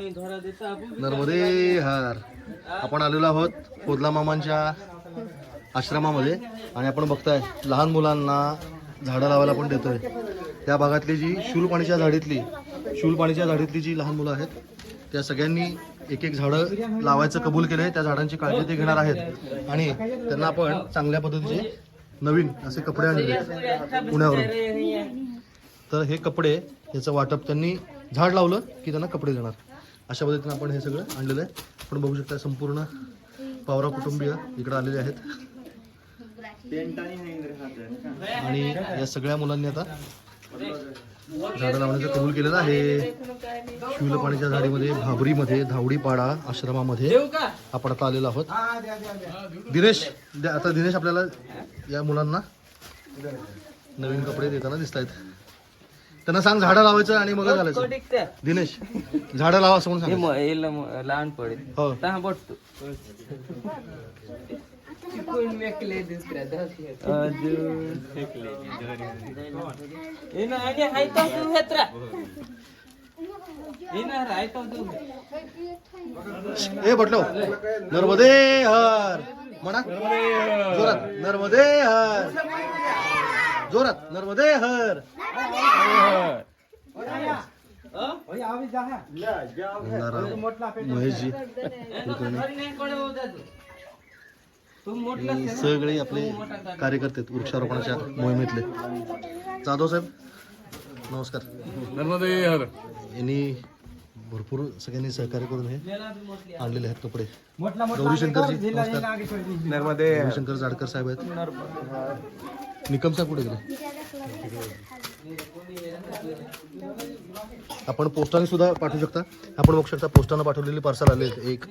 नर्मदे हार आपण आलेलो आहोत कोदला मामांच्या आश्रमामध्ये आणि आपण बघताय लहान मुलांना झाडं लावायला पण देतोय. त्या भागातली जी शूलपाणीच्या झाडीतली शूलपाणीच्या झाडीतली जी लहान मुलं आहेत त्या सगळ्यांनी एक एक झाडं लावायचं कबूल केलंय. त्या झाडांची काळजी ते घेणार आहेत. आणि त्यांना आपण चांगल्या पद्धतीचे नवीन असे कपडे आणले पुण्यावरून. तर हे कपडे याचं वाटप त्यांनी झाड लावलं की त्यांना कपडे देणार. अशा पद्धतीने आपण हे सगळं आणलेलं आहे. आपण बघू शकता संपूर्ण पावरा कुटुंबीय इकडे आलेले आहेत. आणि या सगळ्या मुलांनी आता झाडं लावण्याचं कबूल केलेलं आहे. शिवलपाणीच्या झाडीमध्ये भाबरीमध्ये धावडीपाडा आश्रमामध्ये आपण आता आलेलो आहोत. दिनेश द्या- आता दिनेश आपल्याला या मुलांना नवीन कपडे देताना दिसत आहेत त्यांना सांग झाडं लावायचं आणि मग घालायचं दिनेश झाडं लावा असं म्हणून सांग लहान पडेल. हो. दहा बटतो चिकून मेकले दुसऱ्या अजून हे ना आणि हाय तो तू हेत्रा हे ना हाय तो तू. ए बटलो. नर्मदे हर. म्हणा. जोरात. नर्मदे हर. जोरात. नर्मदे हर. महेशजी कुलकर्णी सगळे आपले कार्यकर्ते वृक्षारोपणाच्या मोहिमेतले जाधव साहेब नमस्कार यांनी भरपूर सगळ्यांनी सहकार्य करून हे आणलेले आहेत कपडे गौरी शंकरजी नमस्कार नर्मदे गौरी शंकर जाडकर साहेब आहेत निकम साहेब कुठे गेले आपण पोस्टाने सुद्धा पाठवू शकता. आपण बघू शकता पोस्टानं पाठवलेली पार्सल आले आहेत. एक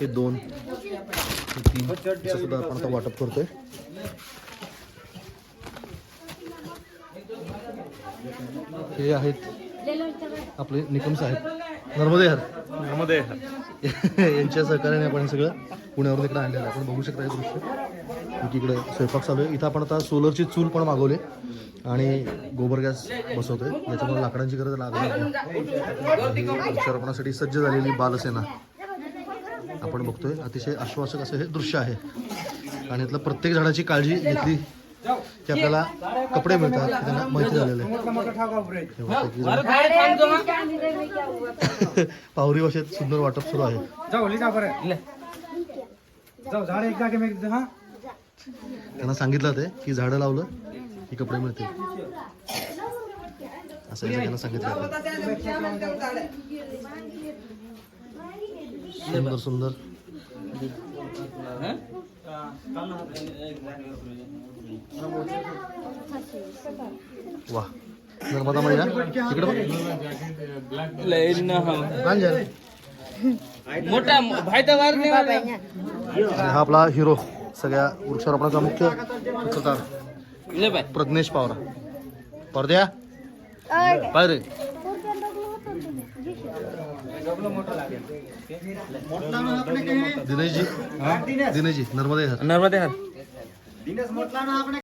हे दोन हे तीन. सुद्धा आपण आता वाटप करतोय. हे आहेत आपले निकम साहेब. नर्मदे हर. नर्मदे यांच्या सहकार्याने आपण सगळं पुण्यावरून इकडे आणलेलं आपण बघू शकता हे दृश्य. एकीकडे स्वयंपाक चालू आहे. इथं आपण आता सोलरची चूल पण मागवली. आणि गोबर गॅस बसवतोय. याच्यामुळे लाकडांची गरज लागणार वृक्षारोपणासाठी सज्ज झालेली बालसेना आपण बघतोय. अतिशय आश्वासक असं हे दृश्य आहे. आणि यातलं प्रत्येक झाडाची काळजी घेतली की आपल्याला कपडे मिळतात त्यांना माहिती झालेलं आहे. पावरी भाषेत सुंदर वाटप सुरू आहे. त्यांना सांगितलं ते की झाडं लावलं की कपडे मिळतील असं त्यांना सांगितलं. सुंदर सुंदर वा नर्मदा मैया तिकडे. मोठा भाई तर वार नाही वाला. आणि हा आपला हिरो सगळ्या वृक्षारोपणाचा मुख्य प्रज्ञेश पावरा. परद्या पाय रे. दिनेशजी. दिनेशजी नर्मदे हर. नर्मदे हात